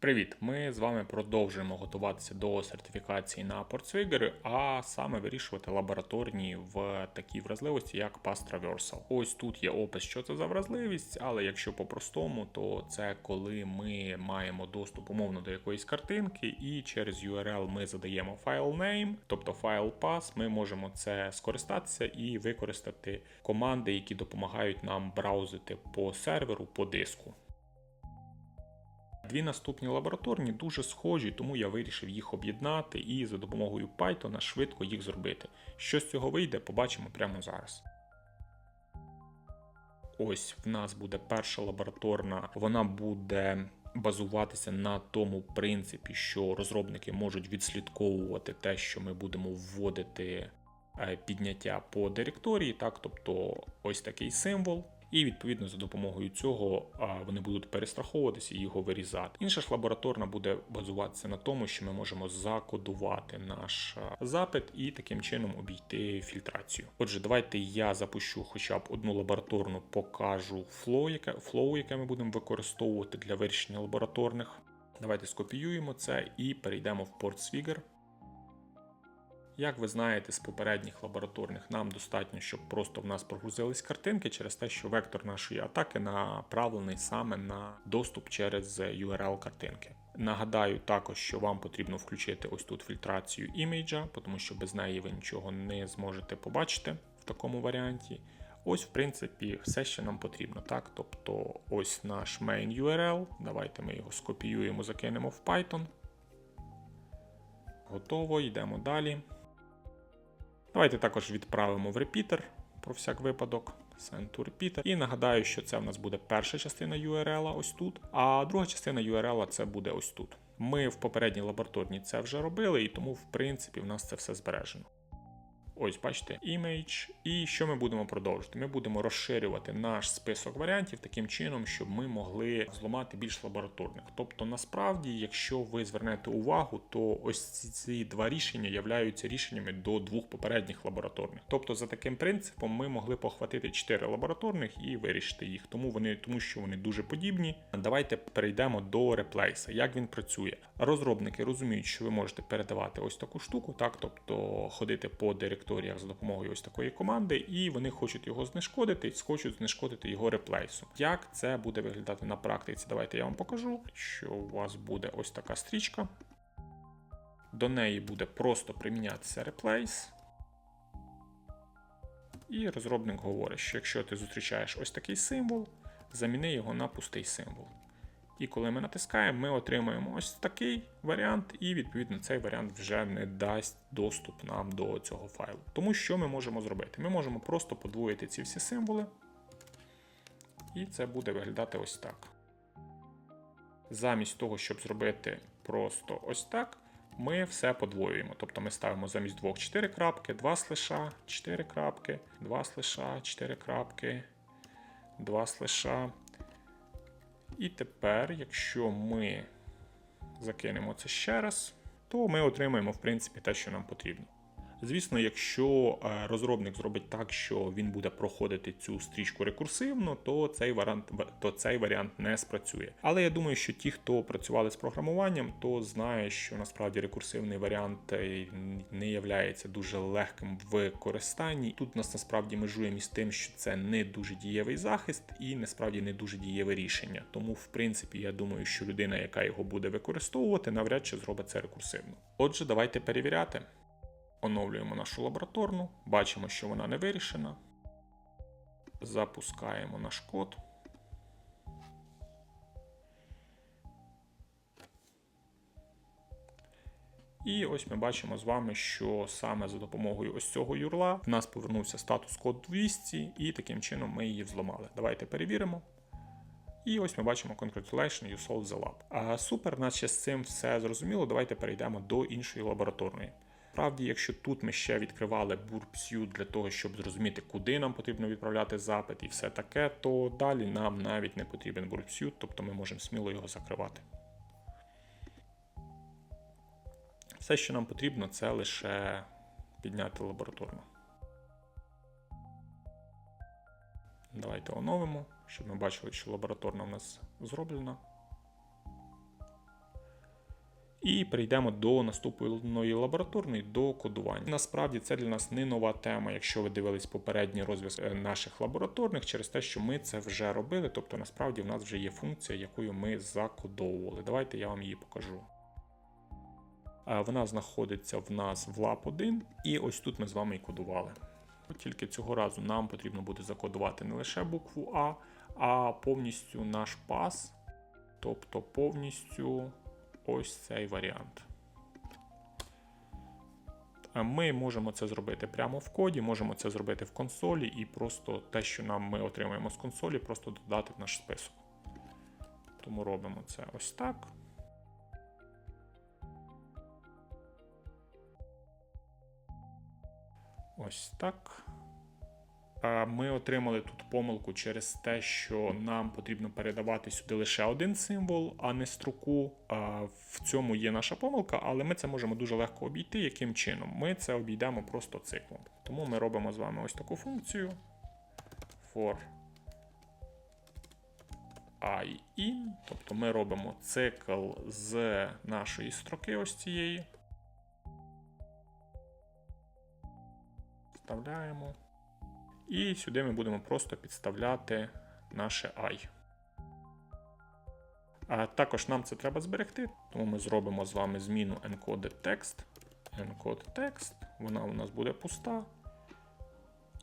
Привіт! Ми з вами продовжуємо готуватися до сертифікації на Portswigger, а саме вирішувати лабораторні в такій вразливості, як Pass Traversal. Ось тут є опис, що це за вразливість, але якщо по-простому, то це коли ми маємо доступ умовно до якоїсь картинки, і через URL ми задаємо файл name, тобто файл pass, ми можемо це скористатися і використати команди, які допомагають нам браузити по серверу, по диску. Дві наступні лабораторні дуже схожі, тому я вирішив їх об'єднати і за допомогою Python швидко їх зробити. Що з цього вийде, побачимо прямо зараз. Ось в нас буде перша лабораторна, вона буде базуватися на тому принципі, що розробники можуть відслідковувати те, що ми будемо вводити е, підняття по директорії, так, тобто ось такий символ. І відповідно за допомогою цього вони будуть перестраховуватися і його вирізати. Інша ж лабораторна буде базуватися на тому, що ми можемо закодувати наш запит і таким чином обійти фільтрацію. Отже, давайте я запущу хоча б одну лабораторну, покажу флоу, яке, флоу, яке ми будемо використовувати для вирішення лабораторних. Давайте скопіюємо це і перейдемо в PortSwigger. Як ви знаєте з попередніх лабораторних, нам достатньо, щоб просто в нас прогрузились картинки через те, що вектор нашої атаки направлений саме на доступ через URL картинки. Нагадаю також, що вам потрібно включити ось тут фільтрацію імейджа, тому що без неї ви нічого не зможете побачити в такому варіанті. Ось, в принципі, все, що нам потрібно. так? Тобто ось наш main URL. Давайте ми його скопіюємо, закинемо в Python. Готово, йдемо далі. Давайте також відправимо в репітер про всяк випадок. Send to repeater. І нагадаю, що це в нас буде перша частина URL ось тут, а друга частина URL це буде ось тут. Ми в попередній лабораторній це вже робили, і тому, в принципі, в нас це все збережено. Ось, бачите, image. І що ми будемо продовжити? Ми будемо розширювати наш список варіантів таким чином, щоб ми могли зламати більш лабораторних. Тобто, насправді, якщо ви звернете увагу, то ось ці два рішення являються рішеннями до двох попередніх лабораторних. Тобто, за таким принципом, ми могли похватити 4 лабораторних і вирішити їх, тому вони, тому що вони дуже подібні. Давайте перейдемо до реплейса. Як він працює? Розробники розуміють, що ви можете передавати ось таку штуку, так тобто ходити по директорії директоріях за допомогою ось такої команди, і вони хочуть його знешкодити, хочуть знешкодити його реплейсом. Як це буде виглядати на практиці? Давайте я вам покажу, що у вас буде ось така стрічка. До неї буде просто примінятися реплейс. І розробник говорить, що якщо ти зустрічаєш ось такий символ, заміни його на пустий символ. І коли ми натискаємо, ми отримуємо ось такий варіант, і відповідно цей варіант вже не дасть доступ нам до цього файлу. Тому що ми можемо зробити? Ми можемо просто подвоїти ці всі символи, і це буде виглядати ось так. Замість того, щоб зробити просто ось так, ми все подвоюємо. Тобто ми ставимо замість двох 4 крапки, 2 слиша, 4 крапки, 2 слиша, 4 крапки, 2 слиша. І тепер, якщо ми закинемо це ще раз, то ми отримаємо, в принципі, те, що нам потрібно. Звісно, якщо е, розробник зробить так, що він буде проходити цю стрічку рекурсивно, то цей варіант то цей варіант не спрацює. Але я думаю, що ті, хто працювали з програмуванням, то знає, що насправді рекурсивний варіант е, не є дуже легким в використанні. Тут нас насправді межує між тим, що це не дуже дієвий захист і насправді не дуже дієве рішення. Тому, в принципі, я думаю, що людина, яка його буде використовувати, навряд чи зробить це рекурсивно. Отже, давайте перевіряти. Оновлюємо нашу лабораторну, бачимо, що вона не вирішена. Запускаємо наш код. І ось ми бачимо з вами, що саме за допомогою ось цього юрла в нас повернувся статус код 200, і таким чином ми її взломали. Давайте перевіримо. І ось ми бачимо Congratulations, you solved the lab. А супер, наче з цим все зрозуміло. Давайте перейдемо до іншої лабораторної. Насправді, якщо тут ми ще відкривали Burpsuit для того, щоб зрозуміти, куди нам потрібно відправляти запит і все таке, то далі нам навіть не потрібен Burpsuit, тобто ми можемо сміло його закривати. Все, що нам потрібно, це лише підняти лабораторну. Давайте оновимо, щоб ми бачили, що лабораторна у нас зроблена. І перейдемо до наступної лабораторної до кодування. Насправді це для нас не нова тема, якщо ви дивились попередній розв'язок е, наших лабораторних, через те, що ми це вже робили. Тобто, насправді в нас вже є функція, якою ми закодовували. Давайте я вам її покажу. Вона знаходиться в нас в lab 1, і ось тут ми з вами і кодували. Тільки цього разу нам потрібно буде закодувати не лише букву А, а повністю наш пас, тобто повністю ось цей варіант. Ми можемо це зробити прямо в коді, можемо це зробити в консолі і просто те, що нам ми отримаємо з консолі, просто додати в наш список. Тому робимо це ось так. Ось так. А Ми отримали тут помилку через те, що нам потрібно передавати сюди лише один символ, а не строку. В цьому є наша помилка, але ми це можемо дуже легко обійти. Яким чином? Ми це обійдемо просто циклом. Тому ми робимо з вами ось таку функцію for i in, тобто ми робимо цикл з нашої строки ось цієї. Вставляємо. І сюди ми будемо просто підставляти наше I. А також нам це треба зберегти, тому ми зробимо з вами зміну encoded text. Encode text, вона у нас буде пуста.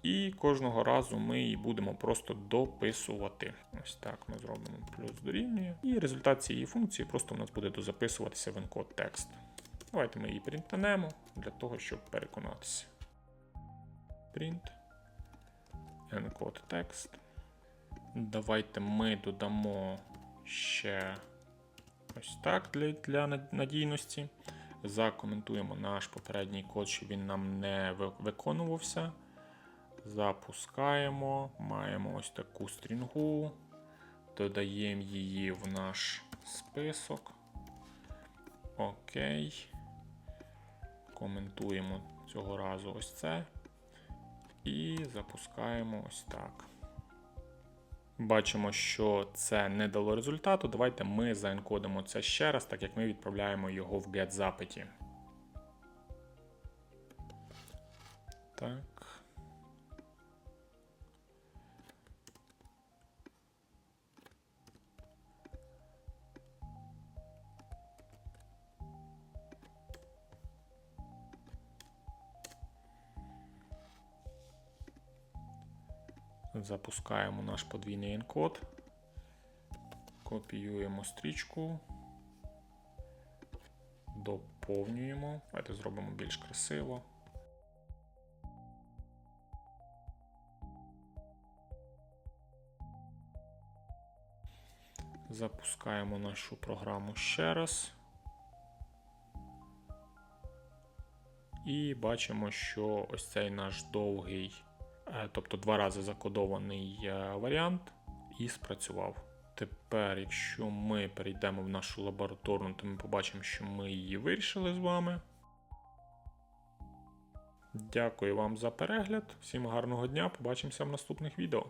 І кожного разу ми її будемо просто дописувати. Ось так ми зробимо плюс дорівнює. І результат цієї функції просто у нас буде дозаписуватися в encode text. Давайте ми її принтанемо для того, щоб переконатися. Print encode text. Давайте ми додамо ще ось так для, для надійності. Закоментуємо наш попередній код, щоб він нам не виконувався. Запускаємо, маємо ось таку стрінгу, додаємо її в наш список. Окей. Коментуємо цього разу ось це. І запускаємо ось так. Бачимо, що це не дало результату. Давайте ми заенкодимо це ще раз, так як ми відправляємо його в get запиті. Так. Запускаємо наш подвійний енкод, копіюємо стрічку, доповнюємо. Давайте зробимо більш красиво. Запускаємо нашу програму ще раз. І бачимо, що ось цей наш довгий тобто два рази закодований е, варіант, і спрацював. Тепер, якщо ми перейдемо в нашу лабораторну, то ми побачимо, що ми її вирішили з вами. Дякую вам за перегляд, всім гарного дня, побачимося в наступних відео.